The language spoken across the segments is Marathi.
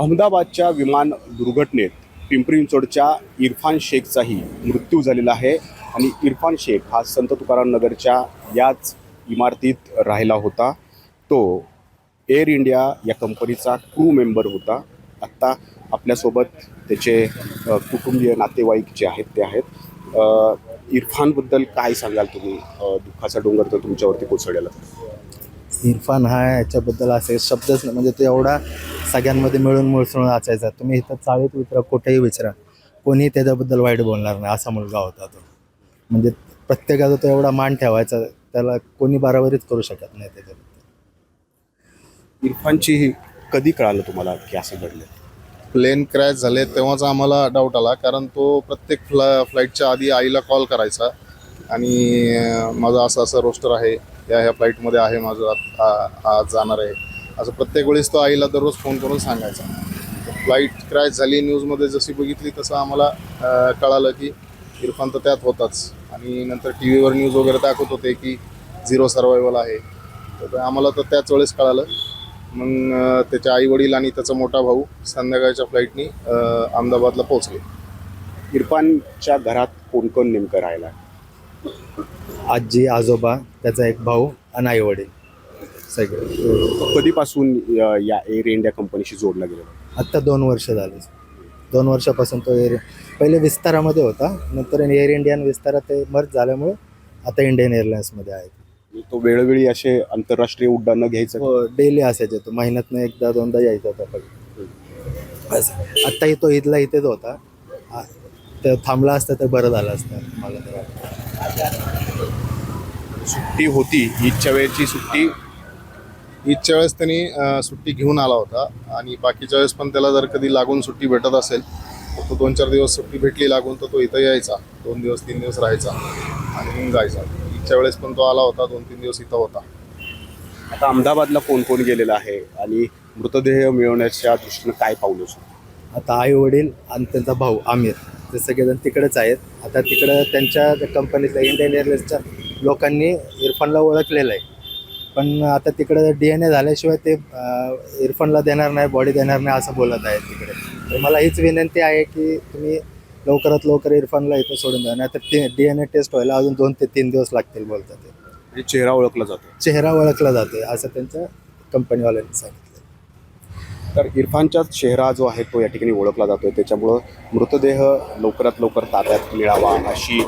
अहमदाबादच्या विमान दुर्घटनेत पिंपरी चिंचवडच्या इरफान शेखचाही मृत्यू झालेला आहे आणि इरफान शेख हा संत तुकाराम नगरच्या याच इमारतीत राहिला होता. तो एअर इंडिया या कंपनीचा क्रू मेंबर होता. आत्ता आपल्यासोबत त्याचे कुटुंबीय नातेवाईक जे आहेत ते आहेत. इरफानबद्दल काय सांगाल तुम्ही? दुःखाचा डोंगर तर तुमच्यावरती कोसळलेला. इरफान हा याच्याबद्दल असे शब्दच नाही. म्हणजे तो एवढा सगळ्यांमध्ये मिळून मिसळून असायचा तुम्ही इथं चाळीत विचारा कुठेही विचारा. कोणी त्याच्याबद्दल वाईट बोलणार नाही असा मुलगा होता तो. म्हणजे प्रत्येकाचा तो एवढा मान ठेवायचा त्याला कोणी बाराबरीच करू शकत नाही त्याच्याबद्दल. इरफानची ही कधी कळालं तुम्हाला की असं घडलं प्लेन क्रॅश झाले तेव्हाच आम्हाला डाऊट आला कारण तो प्रत्येक फ्ला फ्लाईटच्या आधी आईला कॉल करायचा. आणि माझं असं असं रोस्टर आहे. या ह्या फ्लाईटमध्ये आहे माझं आत- आज जाणार आहे. असं प्रत्येक वेळेस तो आईला दररोज फोन करून सांगायचा. फ्लाईट क्रॅश झाली न्यूजमध्ये जशी बघितली तसं आम्हाला कळालं की इरफान तर त्यात होताच. आणि नंतर टी व्हीवर न्यूज वगैरे दाखवत होते की झिरो सर्वायवल आहे. तर आम्हाला तर त्याच वेळेस कळालं. मग त्याच्या त्याचे आई वडील आणि त्याचा मोठा भाऊ संध्याकाळच्या फ्लाईटनी अहमदाबादला पोहोचले. इरफानच्या घरात कोण कोण नेमकं राहिला आजी आजोबा त्याचा एक भाऊ आणि आई वडील सगळे. कधीपासून या एअर इंडिया कंपनीशी जोडला गेलेला आत्ता दोन वर्ष झाले. दोन वर्षापासून तो एअर पहिले विस्तारामध्ये होता नंतर एअर इंडिया आणि विस्तारा ते मर्ज झाल्यामुळे आता इंडियन एअरलाइन्समध्ये आहे तो वेळोवेळी असे आंतरराष्ट्रीय उड्डाणं घ्यायचं? हो डेली असायचे तो. महिन्यातनं एकदा दोनदा यायचा होता असं आत्ताही तो इथला इथेच होता. तर थांबला असता तर बरं झालं असतं. मला तर वाटतं. सुट्टी होती ईदच्या वेळची सुट्टी. ईदच्या वेळेस त्यांनी सुट्टी घेऊन आला होता. आणि बाकीच्या वेळेस पण त्याला जर कधी लागून सुट्टी भेटत असेल तर तो दोन चार दिवस सुट्टी भेटली लागून तर तो इथं यायचा. दोन दिवस तीन दिवस राहायचा आणि मग जायचा. ईदच्या वेळेस पण तो आला होता दोन तीन दिवस इथं होता. आता अहमदाबादला कोण कोण गेलेला आहे? आणि मृतदेह मिळवण्याच्या दृष्टीनं काय पावलं उचललं? आता आई वडील आणि त्यांचा भाऊ आमिर. ते सगळेजण तिकडेच आहेत. आता तिकडं त्यांच्या कंपनीतल्या इंडियन एअरलाइन्सच्या लोकांनी इरफानला ओळखलेलं आहे. पण आता तिकडं डी एन ए झाल्याशिवाय ते इरफानला देणार नाही बॉडी देणार नाही असं बोलत आहेत तिकडे. तर मला हीच विनंती आहे की तुम्ही लवकरात लवकर इरफानला इथं सोडून द्या नाही तर ते डी एन ए टेस्ट व्हायला अजून दोन ते तीन दिवस लागतील बोलतात ते. म्हणजे चेहरा ओळखला जातो. चेहरा ओळखला जाते असं त्यांच्या कंपनीवाल्यांनी सांगितलं. तर इरफानचा चेहरा जो आहे तो या ठिकाणी ओळखला जातोय. त्याच्यामुळं मृतदेह लवकरात लवकर ताब्यात मिळावा अशी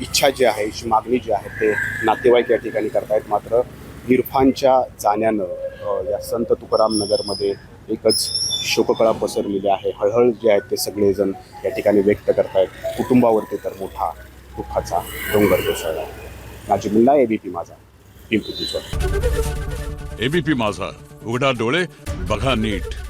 इच्छा जी आहे अशी मागणी जी आहे ते नातेवाईक या ठिकाणी करतायत. मात्र इरफानच्या जाण्यानं या संत तुकाराम नगरमध्ये एकच शोककळा पसरलेली आहे. हळहळ जे आहेत ते सगळेजण या ठिकाणी व्यक्त करतायत. कुटुंबावरती तर मोठा दुःखाचा डोंगर कोसळला आहे. नाजी मुल्ला एबीपी माझा. पिंपरी चिंचवड. एबीपी माझा. उघडा डोळे बघा नीट.